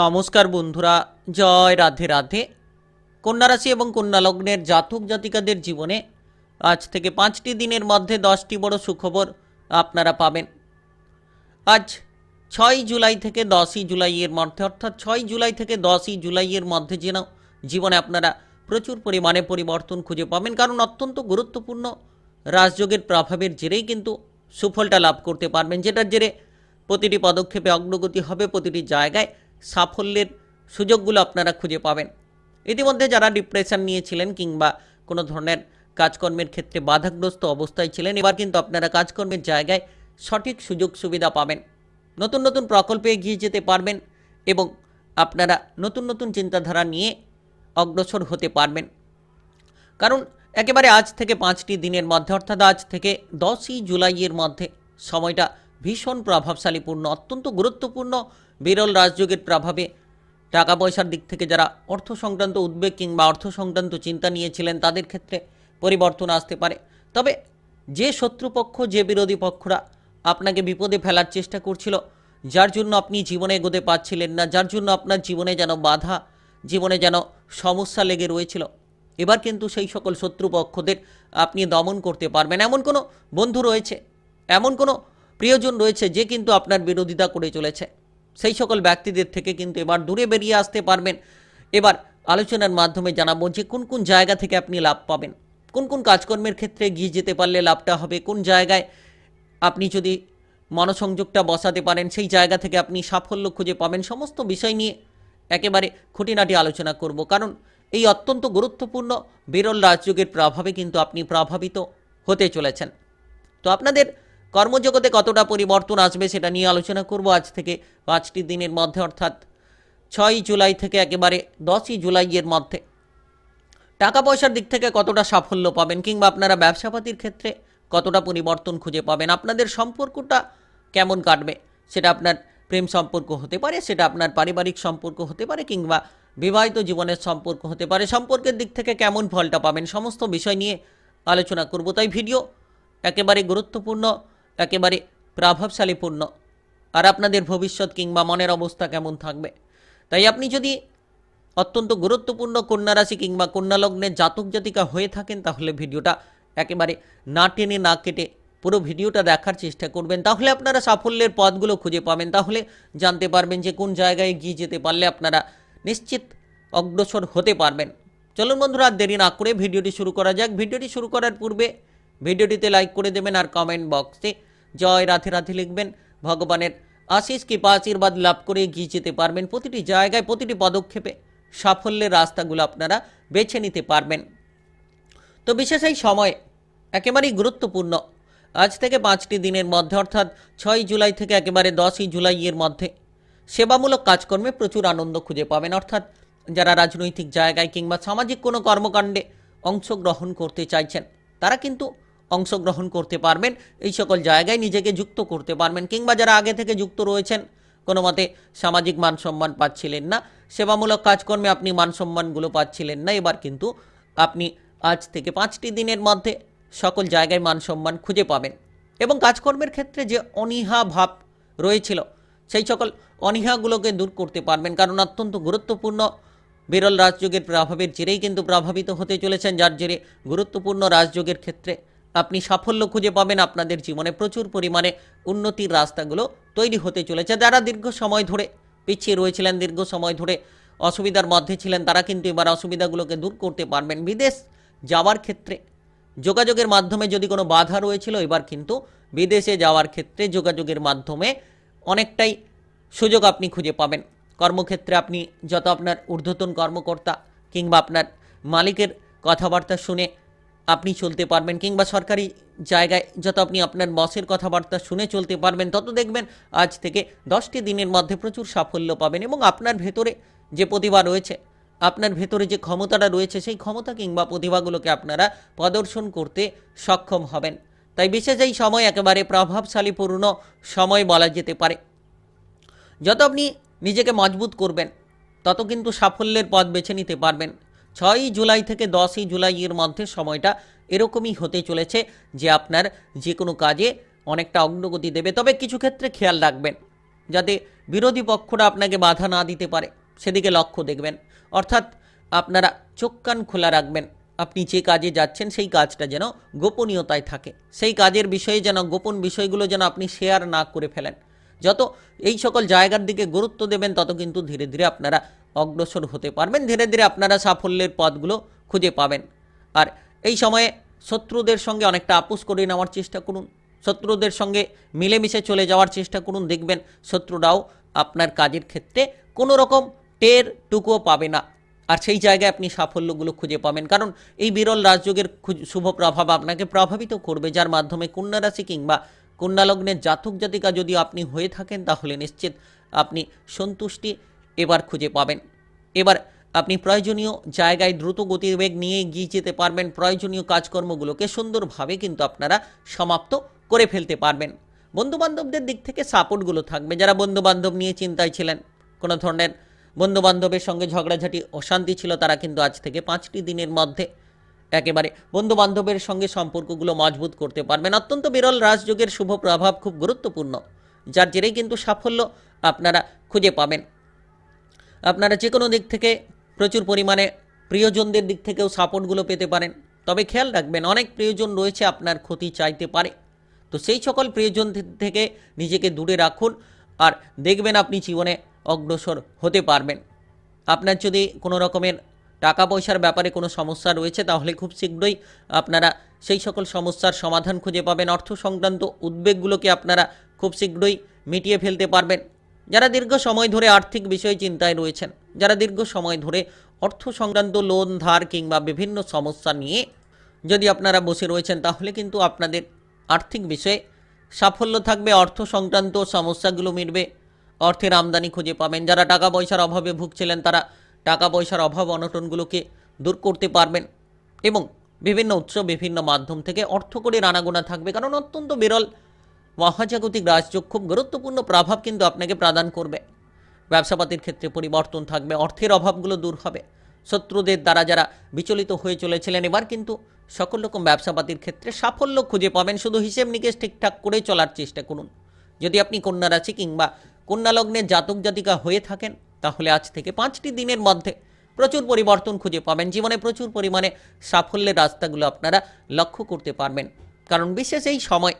নমস্কার বন্ধুরা, জয় রাধে রাধে। কন্যা রাশি এবং কন্যা লগ্নের জাতক জাতিকাদের জীবনে আজ থেকে পাঁচটি দিনের মধ্যে দশটি বড় সুখবর আপনারা পাবেন। আজ ছয় জুলাই থেকে দশই জুলাইয়ের মধ্যে, অর্থাৎ ছয় জুলাই থেকে দশই জুলাইয়ের মধ্যে যেন জীবনে আপনারা প্রচুর পরিমাণে পরিবর্তন খুঁজে পাবেন, কারণ অত্যন্ত গুরুত্বপূর্ণ রাজযোগের প্রভাবের জেরেই কিন্তু সুফলটা লাভ করতে পারবেন, যেটার জেরে প্রতিটি পদক্ষেপে অগ্রগতি হবে প্রতিটি জায়গায়। সাফল্যের সুযোগগুলো আপনারা খুঁজে পাবেন। ইতিমধ্যে যারা ডিপ্রেশন নিয়েছিলেন কিংবা কোনো ধরনের কাজকর্মের ক্ষেত্রে বাধাগ্রস্ত অবস্থায় ছিলেন, এবার কিন্তু আপনারা কাজকর্মের জায়গায় সঠিক সুযোগ সুবিধা পাবেন। নতুন নতুন প্রকল্পে এগিয়ে যেতে পারবেন এবং আপনারা নতুন নতুন চিন্তাধারা নিয়ে অগ্রসর হতে পারবেন। কারণ একেবারে আজ থেকে পাঁচটি দিনের মধ্যে, অর্থাৎ আজ থেকে দশই জুলাইয়ের মধ্যে সময়টা ভীষণ প্রভাবশালীপূর্ণ, অত্যন্ত গুরুত্বপূর্ণ বিরল রাজযোগের প্রভাবে। টাকা পয়সার দিক থেকে যারা অর্থ সংক্রান্ত উদ্বেগ কিংবা অর্থ সংক্রান্ত চিন্তা নিয়েছিলেন, তাদের ক্ষেত্রে পরিবর্তন আসতে পারে। তবে যে শত্রুপক্ষ, যে বিরোধী পক্ষরা আপনাকে বিপদে ফেলার চেষ্টা করছিল, যার জন্য আপনি জীবনে এগোতে পারছিলেন না, যার জন্য আপনার জীবনে যেন বাধা, জীবনে যেন সমস্যা লেগে রয়েছিল, এবার কিন্তু সেই সকল শত্রুপক্ষদের আপনি দমন করতে পারবেন। এমন কোনো বন্ধু রয়েছে? এমন কোনো প্রিয়জন রয়েছে যে কিন্তু আপনার বিরোধিতা করে চলেছে। সেই সকল ব্যক্তিদের থেকে কিন্তু এবার দূরে বেরিয়ে আসতে পারবেন। এবার আলোচনার মাধ্যমে জানাব যে কোন কোন জায়গা থেকে আপনি লাভ পাবেন। কোন কোন কাজকর্মের ক্ষেত্রে গিয়ে যেতে পারলে লাভটা হবে? কোন জায়গায় আপনি যদি মনসংযোগটা বসাতে পারেন, সেই জায়গা থেকে আপনি সাফল্য খুঁজে পাবেন। সমস্ত বিষয় নিয়ে একেবারে খুঁটিনাটি আলোচনা করব। কারণ এই অত্যন্ত গুরুত্বপূর্ণ বিরল রাজযোগের প্রভাবে কিন্তু আপনি প্রভাবিত হতে চলেছেন। তো আপনাদের কর্মজগতে কতটা পরিবর্তন আসবে সেটা নিয়ে আলোচনা করব আজ থেকে পাঁচটি দিনের মধ্যে, অর্থাৎ ছয়ই জুলাই থেকে একেবারে দশই জুলাইয়ের মধ্যে। টাকা পয়সার দিক থেকে কতটা সাফল্য পাবেন কিংবা আপনারা ব্যবসাপাতির ক্ষেত্রে কতটা পরিবর্তন খুঁজে পাবেন, আপনাদের সম্পর্কটা কেমন কাটবে সেটা আপনার প্রেম সম্পর্ক হতে পারে, সেটা আপনার পারিবারিক সম্পর্ক হতে পারে কিংবা বিবাহিত জীবনের সম্পর্ক হতে পারে, সম্পর্কের দিক থেকে কেমন ফলটা পাবেন, সমস্ত বিষয় নিয়ে আলোচনা করব। তাই ভিডিও একেবারে গুরুত্বপূর্ণ। একেবারে প্রভাবশালীপূর্ণ। আর আপনাদের ভবিষ্যৎ কিংবা মনের অবস্থা কেমন থাকবে? তাই আপনি যদি অত্যন্ত গুরুত্বপূর্ণ কন্যা রাশি কিংবা কন্যা লগ্নের জাতক জাতিকা হয়ে থাকেন, তাহলে ভিডিওটা একেবারে না টেনে না কেটে পুরো ভিডিওটা দেখার চেষ্টা করবেন। তাহলে আপনারা সাফল্যের পথগুলো খুঁজে পাবেন। তাহলে জানতে পারবেন যে কোন জায়গায় গিয়ে যেতে পারলে আপনারা নিশ্চিত অগ্রসর হতে পারবেন। চলুন বন্ধুরা, আর দেরি না করে ভিডিওটি শুরু করা যাক। ভিডিওটি শুরু করার পূর্বে ভিডিওটিতে লাইক করে দেবেন আর কমেন্ট বক্সে জয় রাধে রাধে লিখবেন। ভগবানের আশিস কৃপা আশীর্বাদ লাভ করে এগিয়ে যেতে পারবেন প্রতিটি জায়গায়, প্রতিটি পদক্ষেপে। সাফল্যের রাস্তাগুলো আপনারা বেছে নিতে পারবেন। তো বিশেষ এই সময় একেবারেই গুরুত্বপূর্ণ। আজ থেকে পাঁচটি দিনের মধ্যে, অর্থাৎ ছয় জুলাই থেকে একেবারে দশই জুলাইয়ের মধ্যে সেবামূলক কাজকর্মে প্রচুর আনন্দ খুঁজে পাবেন। অর্থাৎ যারা রাজনৈতিক জায়গায় কিংবা সামাজিক কোনো কর্মকাণ্ডে অংশগ্রহণ করতে চাইছেন, তারা কিন্তু অংশগ্রহণ করতে পারবেন। এই সকল জায়গায় নিজেকে যুক্ত করতে পারবেন কিংবা যারা আগে থেকে যুক্ত রয়েছেন, কোনো মতে সামাজিক মান সম্মান পাচ্ছিলেন না, সেবামূলক কাজকর্মে আপনি মান সম্মানগুলো পাচ্ছিলেন না। এবার কিন্তু আপনি আজ থেকে পাঁচটি দিনের মধ্যে সকল জায়গায় মান সম্মান খুঁজে পাবেন এবং কাজকর্মের ক্ষেত্রে যে অনীহা ভাব রয়েছিল, সেই সকল অনীহাগুলোকে দূর করতে পারবেন। কারণ অত্যন্ত গুরুত্বপূর্ণ বিরল রাজযোগের প্রভাবের জেরেই কিন্তু প্রভাবিত হতে চলেছেন। যার জেরে গুরুত্বপূর্ণ রাজযোগের ক্ষেত্রে আপনি সাফল্য খুঁজে পাবেন আপনাদের জীবনে প্রচুর পরিমাণে উন্নতির রাস্তাগুলো তৈরি হতে চলেছে। যারা দীর্ঘ সময় ধরে পিছিয়ে রয়েছিলেন, দীর্ঘ সময় ধরে অসুবিধার মধ্যে ছিলেন, তারা কিন্তু এবার অসুবিধাগুলোকে দূর করতে পারবেন। বিদেশ যাওয়ার ক্ষেত্রে যোগাযোগের মাধ্যমে যদি কোনো বাধা রয়েছিল, এবার কিন্তু বিদেশে যাওয়ার ক্ষেত্রে যোগাযোগের মাধ্যমে অনেকটাই সুযোগ আপনি খুঁজে পাবেন। কর্মক্ষেত্রে আপনি যত আপনার ঊর্ধ্বতন কর্মকর্তা কিংবা আপনার মালিকের কথাবার্তা শুনে আপনি চলতে পারবেন কিংবা সরকারি জায়গায় যত আপনি আপনার বসের কথাবার্তা শুনে চলতে পারবেন, তত দেখবেন আজ থেকে দশটি দিনের মধ্যে প্রচুর সাফল্য পাবেন এবং আপনার ভেতরে যে প্রতিভা রয়েছে, আপনার ভেতরে যে ক্ষমতাটা রয়েছে, সেই ক্ষমতা কিংবা প্রতিভাগুলোকে আপনারা প্রদর্শন করতে সক্ষম হবেন। তাই বিশেষ এই সময় একেবারে প্রভাবশালীপূর্ণ সময় বলা যেতে পারে। যত আপনি নিজেকে মজবুত করবেন, তত কিন্তু সাফল্যের পথ বেছে নিতে পারবেন। ছয়ই জুলাই থেকে দশই জুলাইয়ের মধ্যে সময়টা এরকমই হতে চলেছে যে আপনার যে কোনো কাজে অনেকটা অগ্রগতি দেবে। তবে কিছু ক্ষেত্রে খেয়াল রাখবেন, যাতে বিরোধী পক্ষরা আপনাকে বাধা না দিতে পারে, সেদিকে লক্ষ্য দেখবেন। অর্থাৎ আপনারা চোখ কান খোলা রাখবেন, আপনি যে কাজে যাচ্ছেন সেই কাজটা যেন গোপনীয়তায় থাকে। সেই কাজের বিষয়ে যেন, গোপন বিষয়গুলো যেন আপনি শেয়ার না করে ফেলেন। যত এই সকল জায়গার দিকে গুরুত্ব দেবেন, তত কিন্তু ধীরে ধীরে আপনারা অগ্রসর হতে পারবেন। ধীরে ধীরে আপনারা সাফল্যের পথগুলো খুঁজে পাবেন। আর এই সময়ে শত্রুদের সঙ্গে অনেকটা আপোষ করে নেওয়ার চেষ্টা করুন। শত্রুদের সঙ্গে মিলেমিশে চলে যাওয়ার চেষ্টা করুন। দেখবেন শত্রুরাও আপনার কাজের ক্ষেত্রে কোনো রকম টের টুকুও পাবে না। আর সেই জায়গায় আপনি সাফল্যগুলো খুঁজে পাবেন। কারণ এই বিরল রাজযোগের শুভ প্রভাব আপনাকে প্রভাবিত করবে। যার মাধ্যমে কন্যা রাশি কিংবা কন্যা লগ্নের জাতক জাতিকা যদি আপনি হয়ে থাকেন, তাহলে নিশ্চিত আপনি সন্তুষ্টি এবার খুঁজে পাবেন। এবার আপনি প্রয়োজনীয় জায়গায় দ্রুত গতিবেগ নিয়ে এগিয়ে যেতে পারবেন। প্রয়োজনীয় কাজকর্মগুলোকে সুন্দরভাবে কিন্তু আপনারা সমাপ্ত করে ফেলতে পারবেন। বন্ধুবান্ধবদের দিক থেকে সাপোর্টগুলো থাকবে। যারা বন্ধুবান্ধব নিয়ে চিন্তায় ছিলেন, কোনো ধরনের বন্ধুবান্ধবের সঙ্গে ঝগড়াঝাটি, অশান্তি ছিল, তারা কিন্তু আজ থেকে পাঁচটি দিনের মধ্যে একেবারে বন্ধু বান্ধবের সঙ্গে সম্পর্কগুলো মজবুত করতে পারবেন। অত্যন্ত বিরল রাজযোগের শুভ প্রভাব খুব গুরুত্বপূর্ণ, যার জেরেই কিন্তু সাফল্য আপনারা খুঁজে পাবেন। আপনারা যে কোনো দিক থেকে প্রচুর পরিমাণে প্রিয়জনদের দিক থেকেও সাপোর্টগুলো পেতে পারেন। তবে খেয়াল রাখবেন, অনেক প্রিয়জন রয়েছে আপনার ক্ষতি চাইতে পারে। তো সেই সকল প্রিয়জন থেকে নিজেকে দূরে রাখুন আর দেখবেন আপনি জীবনে অগ্রসর হতে পারবেন। আপনার যদি কোনো রকমের টাকা পয়সার ব্যাপারে কোনো সমস্যা রয়েছে, তাহলে খুব শীঘ্রই আপনারা সেই সকল সমস্যার সমাধান খুঁজে পাবেন। অর্থ সংক্রান্ত উদ্বেগগুলোকে আপনারা খুব শীঘ্রই মিটিয়ে ফেলতে পারবেন। যারা দীর্ঘ সময় ধরে আর্থিক বিষয়ে চিন্তায় রয়েছেন, যারা দীর্ঘ সময় ধরে অর্থ সংক্রান্ত লোন ধার কিংবা বিভিন্ন সমস্যা নিয়ে যদি আপনারা বসে রয়েছেন, তাহলে কিন্তু আপনাদের আর্থিক বিষয়ে সাফল্য থাকবে, অর্থ সংক্রান্ত সমস্যাগুলো মিটবে, অর্থের আমদানি খুঁজে পাবেন। যারা টাকা পয়সার অভাবে ভুগছিলেন, তারা টাকা পয়সার অভাব অনটনগুলোকে দূর করতে পারবেন এবং বিভিন্ন উৎস, বিভিন্ন মাধ্যম থেকে অর্থ করে রানাগোনা থাকবে। কারণ অত্যন্ত বিরল মহাজাগতিক রাজযোগ খুব গুরুত্বপূর্ণ প্রভাব কিন্তু আপনাকে প্রদান করবে। ব্যবসাপাতির ক্ষেত্রে পরিবর্তন থাকবে, অর্থের অভাবগুলো দূর হবে। শত্রুদের দ্বারা যারা বিচলিত হয়ে চলেছিলেন এবার কিন্তু সকল রকম ব্যবসাপাতির ক্ষেত্রে সাফল্য খুঁজে পাবেন, শুধু হিসেব নিকেশ ঠিকঠাক করে চলার চেষ্টা করুন। যদি আপনি কন্যা রাশি কিংবা কন্যা লগ্নের জাতক জাতিকা হয়ে থাকেন, তাহলে আজ থেকে পাঁচটি দিনের মধ্যে প্রচুর পরিবর্তন খুঁজে পাবেন। জীবনে প্রচুর পরিমাণে সাফল্যের রাস্তাগুলো আপনারা লক্ষ্য করতে পারবেন। কারণ বিশেষ এই সময়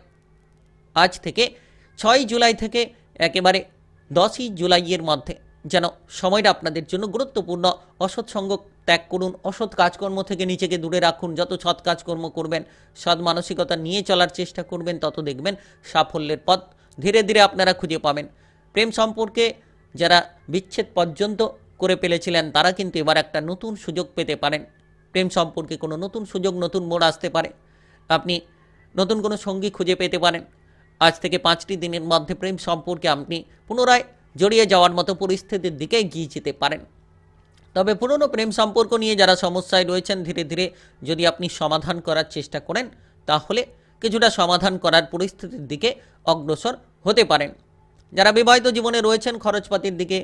আজ থেকে ছয় জুলাই থেকে একেবারে দশই জুলাইয়ের মধ্যে যেন সময়টা আপনাদের জন্য গুরুত্বপূর্ণ। অসৎ সঙ্গ ত্যাগ করুন, অসৎ কাজকর্ম থেকে নিজেকে দূরে রাখুন, যত সৎ কাজকর্ম করবেন, সৎ মানসিকতা নিয়ে চলার চেষ্টা করবেন, তত দেখবেন সাফল্যের পথ ধীরে ধীরে আপনারা খুঁজে পাবেন। প্রেম সম্পর্কে যারা বিচ্ছেদ পর্যন্ত করে ফেলেছিলেন, তারা কিন্তু এবার একটা নতুন সুযোগ পেতে পারেন। প্রেম সম্পর্কে কোনো নতুন সুযোগ, নতুন মোড় আসতে পারে। আপনি নতুন কোনো সঙ্গী খুঁজে পেতে পারেন। আজ থেকে পাঁচটি দিনের মধ্যে প্রেম সম্পর্কে আপনি পুনরায় জড়িয়ে যাওয়ার মতো পরিস্থিতির দিকে এগিয়ে যেতে পারেন। তবে পুরনো প্রেম সম্পর্ক নিয়ে যারা সমস্যায় রয়েছেন, ধীরে ধীরে যদি আপনি সমাধান করার চেষ্টা করেন, তাহলে কিছুটা সমাধান করার পরিস্থিতির দিকে অগ্রসর হতে পারেন। যারা বিবাহিত জীবনে রয়েছেন, খরচপাতির দিকে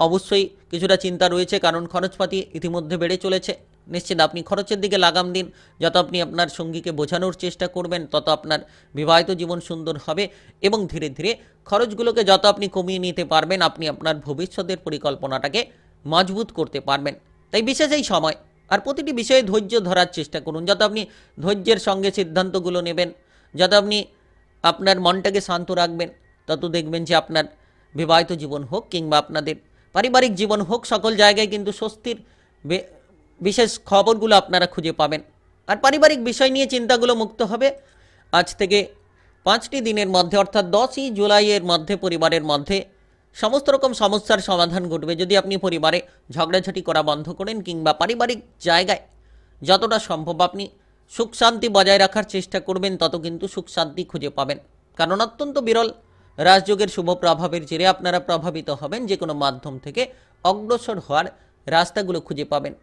অবশ্যই কিছুটা চিন্তা রয়েছে, কারণ খরচপাতি ইতিমধ্যে বেড়ে চলেছে। নিশ্চিত আপনি খরচের দিকে লাগাম দিন। যত আপনি আপনার সঙ্গীকে বোঝানোর চেষ্টা করবেন, তত আপনার বিবাহিত জীবন সুন্দর হবে এবং ধীরে ধীরে খরচগুলোকে যত আপনি কমিয়ে নিতে পারবেন, আপনি আপনার ভবিষ্যতের পরিকল্পনাটাকে মজবুত করতে পারবেন। তাই বিশেষ এই সময় আর প্রতিটি বিষয়ে ধৈর্য ধরার চেষ্টা করুন। যাতে আপনি ধৈর্যের সঙ্গে সিদ্ধান্তগুলো নেবেন, যাতে আপনি আপনার মনটাকে শান্ত রাখবেন, তত দেখবেন যে আপনার বিবাহিত জীবন হোক কিংবা আপনাদের পারিবারিক জীবন হোক, সকল জায়গায় কিন্তু স্বস্তির বিশেষ খবরগুলো আপনারা খুঁজে পাবেন। আর পারিবারিক বিষয় নিয়ে চিন্তাগুলো মুক্ত হবে। আজ থেকে পাঁচটি দিনের মধ্যে, অর্থাৎ দশই জুলাইয়ের মধ্যে, পরিবারের মধ্যে সমস্ত রকম সমস্যার সমাধান ঘটবে। যদি আপনি পরিবারে ঝগড়াঝাটি করা বন্ধ করেন কিংবা পারিবারিক জায়গায় যতটা সম্ভব আপনি সুখ শান্তি বজায় রাখার চেষ্টা করবেন, তত কিন্তু সুখ শান্তি খুঁজে পাবেন। কারণ অত্যন্ত বিরল রাজযোগের শুভ প্রভাবের জেরে আপনারা প্রভাবিত হবেন যে কোনো মাধ্যম থেকে অগ্রসর হওয়ার রাস্তাগুলো খুঁজে পাবেন।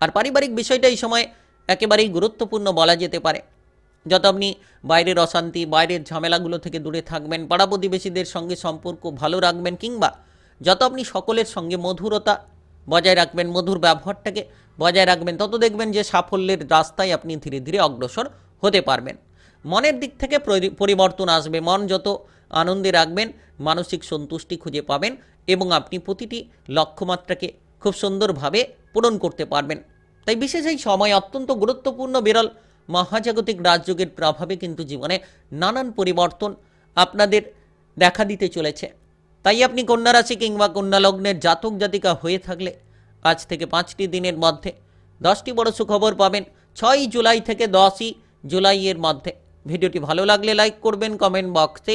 আর পারিবারিক বিষয়টা এই সময় একেবারেই গুরুত্বপূর্ণ বলা যেতে পারে। যত আপনি বাইরের অশান্তি, বাইরের ঝামেলাগুলো থেকে দূরে থাকবেন, পাড়া প্রতিবেশীদের সঙ্গে সম্পর্ক ভালো রাখবেন কিংবা যত আপনি সকলের সঙ্গে মধুরতা বজায় রাখবেন, মধুর ব্যবহারটাকে বজায় রাখবেন, তত দেখবেন যে সাফল্যের রাস্তায় আপনি ধীরে ধীরে অগ্রসর হতে পারবেন। মনের দিক থেকে পরিবর্তন আসবে। মন যত আনন্দে রাখবেন, মানসিক সন্তুষ্টি খুঁজে পাবেন এবং আপনি প্রতিটি লক্ষ্যমাত্রাকে খুব সুন্দরভাবে পূরণ করতে পারবেন। তাই বিশেষ এই সময় অত্যন্ত গুরুত্বপূর্ণ বিরল মহাজাগতিক রাজযোগের প্রভাবে কিন্তু জীবনে নানান পরিবর্তন আপনাদের দেখা দিতে চলেছে। তাই আপনি কন্যা রাশি কিংবা কন্যা লগ্নের জাতক জাতিকা হয়ে থাকলে আজ থেকে পাঁচটি দিনের মধ্যে দশটি বড় সুখবর পাবেন ছয়ই জুলাই থেকে দশই জুলাইয়ের মধ্যে। ভিডিওটি ভালো লাগলে লাইক করবেন, কমেন্ট বক্সে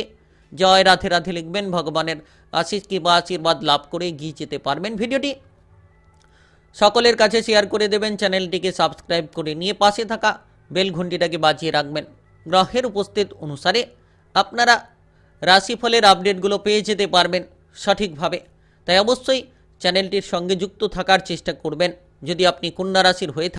জয় রাধে রাধে লিখবেন, ভগবানের আশিস কিংবা আশীর্বাদ লাভ করে এগিয়ে যেতে পারবেন। ভিডিওটি সকলের কাছে শেয়ার করে দেবেন চ্যানেলটিকে সাবস্ক্রাইব করে নিয়ে পাশে থাকা বেল ঘন্টিটাকে বাজিয়ে রাখবেন। গ্রহের উপস্থিত অনুসারে আপনারা রাশিফলের আপডেটগুলো পেয়ে যেতে পারবেন সঠিকভাবে। তাই অবশ্যই চ্যানেলটির সঙ্গে যুক্ত থাকার চেষ্টা করবেন। যদি আপনি কন্যা রাশির হয়ে